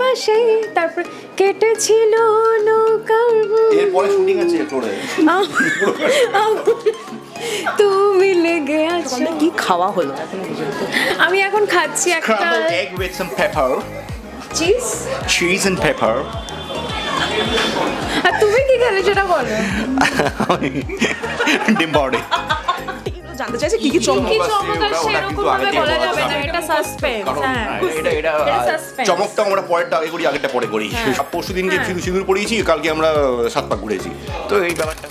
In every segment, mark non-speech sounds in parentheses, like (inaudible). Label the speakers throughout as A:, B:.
A: পাশে তারপর কেটেছিল নৌকার
B: এরপরে শুটিং আছে ফ্লোরে।
A: তুমি লেগে আছো।
C: কি খাওয়া হলো?
A: আমি এখন খাচ্ছি একটা
B: egg with some pepper,
A: cheese
B: cheese and pepper.
A: আর তুমি কি খেলে সেটা বলো। (laughs)
B: ডিম পাউডার।
C: জানতে চাইছে কি কি চমক
A: চমক
B: কিন্তু
A: ভাবে
B: আগে
A: বলা যাবে না এটা সাসপেন্স হ্যাঁ।
B: এটা এটা. চমকটা আমরা পরেরটা আগে করি আগেরটা পরে করি। পরশু দিনকে
A: হ্যাঁ।
B: সিঁদুর পড়িয়েছি কালকে আমরা সাত পাক ঘুরেছি। তো এই ব্যাপারটা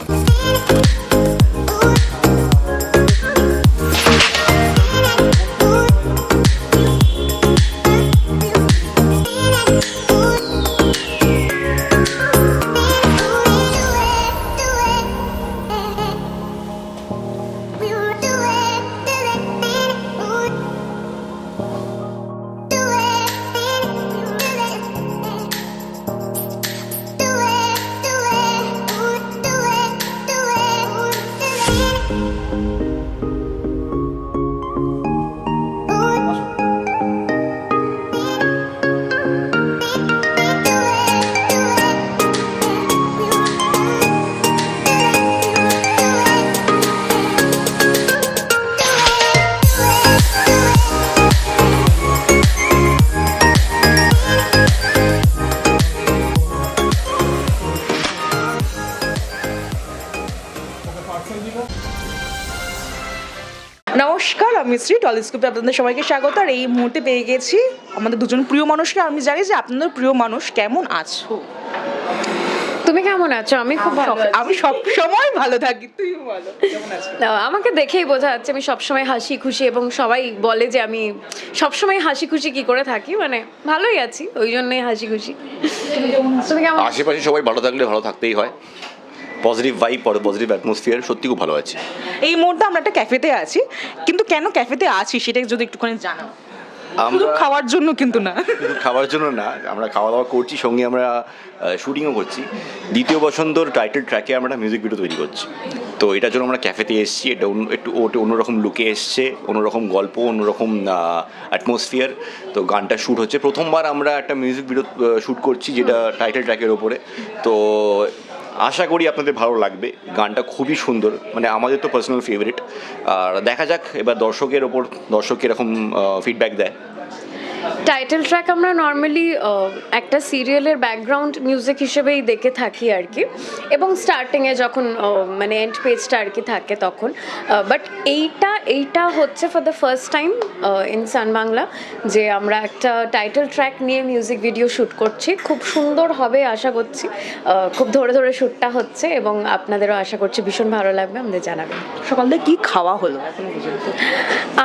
C: টলিস্কোপে আপনাদের সবাইকে স্বাগত। আর এই মুহূর্তে পেয়ে গেছি আমাদের দুজন প্রিয় মানুষকে। আমি জানি যে আপনাদের প্রিয় মানুষ কেমন আছো?
A: তুমি কেমন আছো? আমি খুব ভালো
C: আমি সব সময় ভালো থাকি তুই বলো কেমন আছো?
A: আমাকে দেখেই বোঝা যাচ্ছে আমি সবসময় হাসি খুশি এবং সবাই বলে যে আমি সবসময় হাসি খুশি কি করে থাকি। মানে ভালোই আছি ওই জন্যই হাসি খুশি। তুমি কেমন আছো?
B: আশেপাশে সবাই ভালো থাকলে ভালো থাকতেই হয়। পজিটিভ ভাইব পজিটিভ অ্যাটমসফিয়ার সত্যি খুব ভালো আছে।
C: এই মুহূর্তে আমরা একটা ক্যাফেতে আছি কিন্তু কেন ক্যাফেতে আছি সেটা যদি একটুখানি জানাও। শুধু খাওয়ার জন্য কিন্তু না।
B: খাওয়ার জন্য না আমরা খাওয়া দাওয়া করছি সঙ্গে আমরা শুটিংও করছি। দ্বিতীয় বসন্তর টাইটেল ট্র্যাকে আমরা মিউজিক ভিডিও তৈরি করছি। তো এটার জন্য আমরা ক্যাফেতে এসেছি এটা একটু ওটা অন্যরকম লুকে এসছে অন্যরকম গল্প অন্যরকম অ্যাটমসফিয়ার তো গানটা শ্যুট হচ্ছে। প্রথমবার আমরা একটা মিউজিক ভিডিও শ্যুট করছি যেটা টাইটেল ট্র্যাকের ওপরে। তো আশা করি আপনাদের ভালো লাগবে। গানটা খুবই সুন্দর মানে আমাদের তো পার্সোনাল ফেভারিট আর দেখা যাক, এবার দর্শকের ওপর দর্শক কীরকম ফিডব্যাক দেয়।
A: টাইটেল ট্র্যাক আমরা নর্মালি একটা সিরিয়ালের ব্যাকগ্রাউন্ড মিউজিক হিসেবেই দেখে থাকি আর কি। এবং স্টার্টিংয়ে যখন মানে এন্ড পেজটা আর কি থাকে তখন। বাট এইটা এইটা হচ্ছে for the first time in Sun Bangla যে আমরা একটা টাইটেল ট্র্যাক নিয়ে মিউজিক ভিডিও শ্যুট করছি। খুব সুন্দর হবে আশা করছি। খুব ধরে ধরে শ্যুটটা হচ্ছে এবং আপনাদেরও আশা করছি ভীষণ ভালো লাগবে আমাদের জানাবেন।
C: সকাল থেকে কি খাওয়া হলো?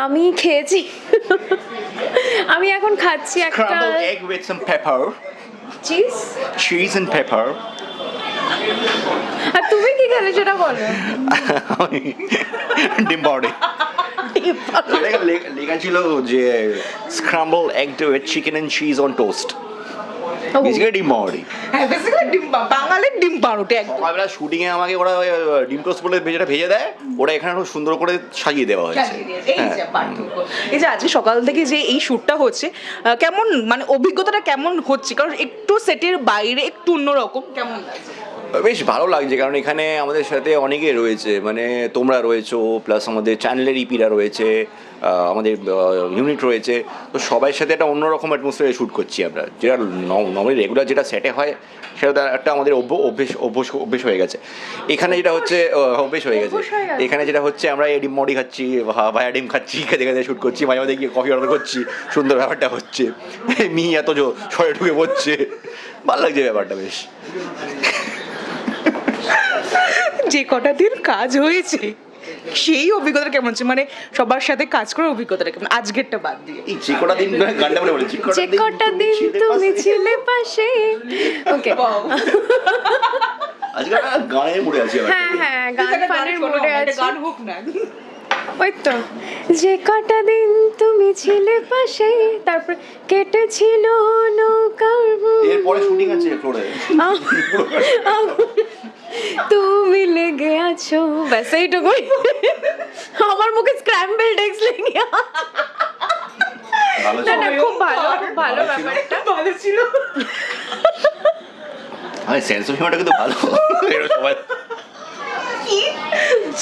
A: আমি খেয়েছি। আমি এখন খাচ্ছি একটা
B: egg egg with some pepper,
A: cheese
B: cheese and pepper.
A: আর তুমি কি খেলে সেটা বলো। (laughs)
B: ডিম পাউডার। লেখা ছিল যে scramble egg with chicken and cheese on toast basically ডিম পাউডারি
C: হ্যাঁ বেসিক্যালি ডিম বাঙালির ডিম পাউরুটি একদম
B: সকালবেলা শুটিং এ আমাকে ওরা ডিম টোস্ট বলে ভেজেটা ভেজে দেয় ওরা এখানে খুব সুন্দর করে সাজিয়ে দেওয়া হয়েছে হ্যাঁ।
C: যে পার্থক্য। এই যে আজকে সকাল থেকে যে এই শ্যুটটা হচ্ছে কেমন মানে অভিজ্ঞতাটা কেমন হচ্ছে কারণ একটু সেটের বাইরে একটু অন্যরকম কেমন লাগছে?
B: বেশ ভালো লাগছে কারণ এখানে আমাদের সাথে অনেকে রয়েছে। মানে তোমরা রয়েছো প্লাস আমাদের চ্যানেলের ইপিরা রয়েছে আমাদের ইউনিট রয়েছে। তো সবার সাথে একটা অন্যরকম অ্যাটমসফিয়ারে শ্যুট করছি আমরা। যেটা নর্মালি রেগুলার যেটা সেটে হয় সেটা একটা আমাদের অভ্য- অভ্যেস অভ্যেস অভ্যেস হয়ে গেছে। এখানে যেটা হচ্ছে অভ্যেস। হয়ে গেছে। এখানে যেটা হচ্ছে আমরা এই ডিম মডি খাচ্ছি ভায়া ডিম খাচ্ছি খেতে খেতে শ্যুট করছি মাঝে মাঝে গিয়ে কফি অর্ডার করছি সুন্দর ব্যাপারটা হচ্ছে। মি এত জো সরে ঢুকে পড়ছে। ভালো লাগছে ব্যাপারটা বেশ।
C: যে কটা দিন কাজ হয়েছে সেই অভিজ্ঞতা কেমন হচ্ছে? মানে সবার সাথে কাজ করার অভিজ্ঞতাটা কেমন? আজকেরটা বাদ দিয়ে।
B: যে কটা দিন গানটা বলে বলে যে
A: কটা দিন তুমি ছিলে পাশে? ওকে
B: আজকে গানে আছি
A: হ্যাঁ হ্যাঁ গান ফানের মোড়ে আছে
C: গান হোক না।
A: ওই তো। যে কটা দিন তুমি ছিলে পাশে তারপর কেটেছিল নৌকার
B: এরপরে শুটিং আছে ফ্লোরে
A: আছো? ব্যাস এইটুকুই। আমার মুখে স্ক্র্যাম্বল ডেক্স লেগে
B: ভালো
A: না না খুব ভালো খুব ভালো ব্যাপারটা।
C: ভালো ছিল।
B: আরে সেন্স অফ হিউমারটা কিন্তু ভালো।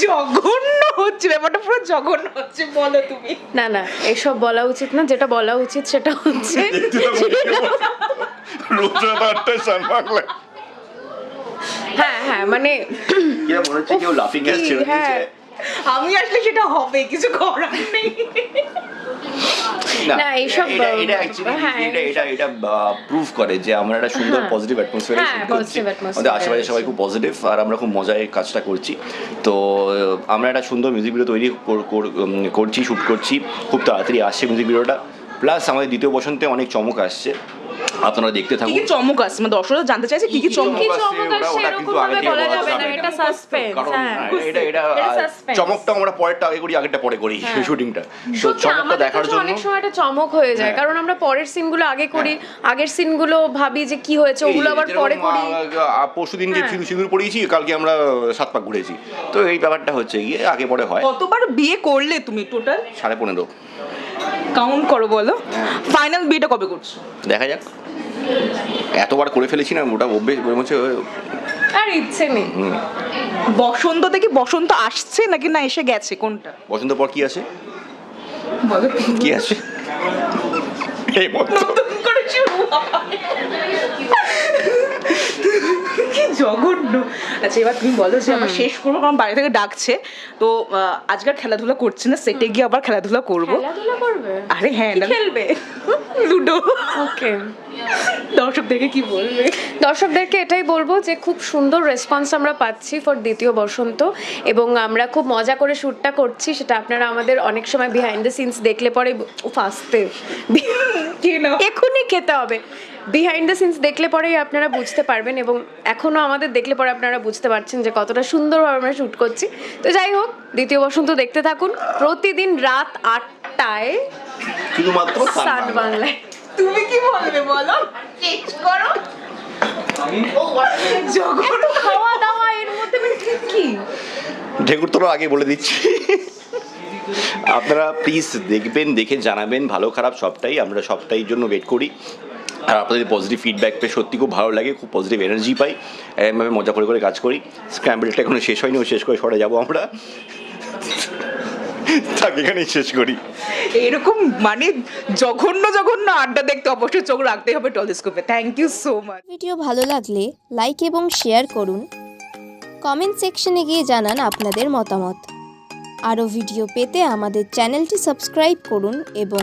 C: জঘন্য হচ্ছে ব্যাপারটা পুরো জঘন্য হচ্ছে বলো তুমি।
A: না না এসব বলা উচিত না যেটা বলা উচিত সেটা হচ্ছে
B: রোজ রাত আটটায়
A: হ্যাঁ হ্যাঁ মানে
B: মনে হচ্ছে কেউ লাফিং গ্যাস ছেড়ে
A: হ্যাঁ।
B: দিয়েছে
C: আমি আসলে সেটা হবে কিছু করার নেই।
A: না, এইসব,
B: এটা
A: হ্যাঁ,
B: প্রুফ করে যে আমরা একটা সুন্দর
A: হ্যাঁ।
B: পজিটিভ অ্যাটমসফিয়ারে
A: হ্যাঁ,
B: আমাদের আশেপাশে সবাই খুব পজিটিভ আর আমরা খুব মজায় কাজটা করছি। তো আমরা একটা সুন্দর মিউজিক ভিডিও তৈরি কর- কর- করছি শুট করছি। খুব তাড়াতাড়ি আসছে মিউজিক ভিডিওটা প্লাস আমাদের দ্বিতীয় বসন্তে অনেক চমক আসছে। আপনারা দেখতে থাকুন
C: কি চমক আসছে মানে দর্শকরা জানতে চাইছে কি কি চমক
A: চমক
B: ওটা- ওটা
A: এরকম
B: কিন্তু
A: ভাবে বলা যাবে না এটা সাসপেন্স হ্যাঁ
B: হ্যাঁ, এটা এটা
A: এটা।
B: চমকটা আমরা পরেরটা আগে করি আগেরটা পরে করি
A: হ্যাঁ।
B: শুটিংটা। তো চমকটা দেখার জন্য
A: অনেক সময় একটা চমক হয়ে যায়।
B: হ্যাঁ।
A: কারণ আমরা পরের সিনগুলো আগে করি আগের সিনগুলো ভাবি যে কি হয়েছে ওগুলো আবার পরে করি।
B: পরশু দিনকে
A: হ্যাঁ।
B: সিঁদুর সিঁদুর পড়িয়েছি কালকে আমরা সাত পাক ঘুরেছি। তো এই ব্যাপারটা হচ্ছে গিয়ে আগে পরে হয়।
C: কতবার বিয়ে করলে তুমি টোটাল
B: সাড়ে পনেরো।
C: কাউন্ট করো বলো। ফাইনাল বিয়েটা কবে করছ?
B: দেখা যাক। এতবার করে ফেলেছি না ওটা অভ্যেস মনে হচ্ছে
A: আর ইচ্ছে নেই।
C: বসন্ত থেকে বসন্ত আসছে নাকি না এসে গেছে? কোনটা?
B: বসন্ত পর কি আছে?
C: বলো
B: কি আছে? এই বসন্ত।
C: করেছি করে শুরু। কি জঘন্য। আচ্ছা এবার তুমি বলো যে আমরা শেষ করব কারণ বাড়ি থেকে ডাকছে। তো আজকাল খেলাধুলা করছি না সেটে গিয়ে আবার খেলাধুলা করব। আরে হ্যাঁ
A: খেলবে?
C: লুডো।
A: ওকে।
C: দর্শক দেখে কি বলবে?
A: দর্শকদেরকে এটাই বলব যে খুব সুন্দর রেসপন্স আমরা পাচ্ছি ফর দ্বিতীয় বসন্ত এবং আমরা খুব মজা করে শ্যুটটা করছি সেটা আপনারা আমাদের অনেক সময় বিহাইন্ড দ্য সিনস দেখলে পরে ফাস্তে এখনই খেতে হবে। বিহাইন্ড দ্য সিনস দেখলে পরেই আপনারা বুঝতে পারবেন এবং এখনও আমাদের দেখলে পরে আপনারা বুঝতে পারছেন যে কতটা সুন্দরভাবে আমরা শ্যুট করছি। তো যাই হোক দ্বিতীয় বসন্ত দেখতে থাকুন। প্রতিদিন রাত আটটায়
B: শুধুমাত্র
A: বাংলায়
C: তুমি কি বলবে বলো? শেষ করো। জঘন্য
A: খাওয়া দাওয়া এর মধ্যে মানে কি?
B: ঢেকুর তোরা আগে বলে দিচ্ছি। আপনারা প্লিজ দেখবেন দেখে জানাবেন। ভালো খারাপ সবটাই আমরা সবটাই জন্য ওয়েট করি। আর আপনাদের পজিটিভ ফিডব্যাক পেয়ে সত্যি খুব ভালো লাগে খুব পজিটিভ এনার্জি পাই। এরমভাবে মজা করে করে কাজ করি। স্ক্র্যাম্বলটা এখনও শেষ হয়নি ও শেষ করে সরে যাব আমরা। তাকে এখানেই শেষ করি।
C: এরকম মানে জঘন্য জঘন্য আড্ডা দেখতে অবশ্যই চোখ রাখতে হবে টলিস্কোপে। Thank you so much
D: video ভালো লাগলে লাইক এবং শেয়ার করুন। কমেন্ট সেকশনে গিয়ে জানান আপনাদের মতামত। আরও ভিডিও পেতে আমাদের চ্যানেলটি সাবস্ক্রাইব করুন এবং